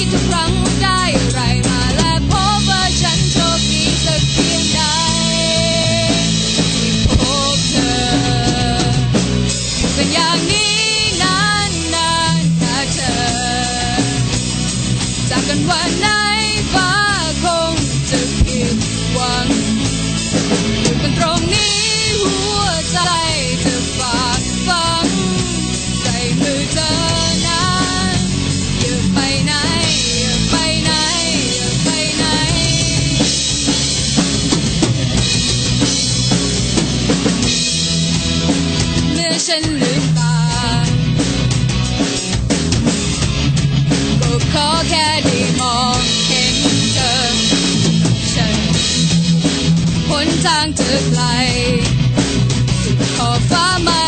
กี่ทุกครั้งได้ ให้ฉันลืมตาก็ขอแค่ได้มองเห็นเธอฉันหนทางเธอไกลขอบฟ้าไม่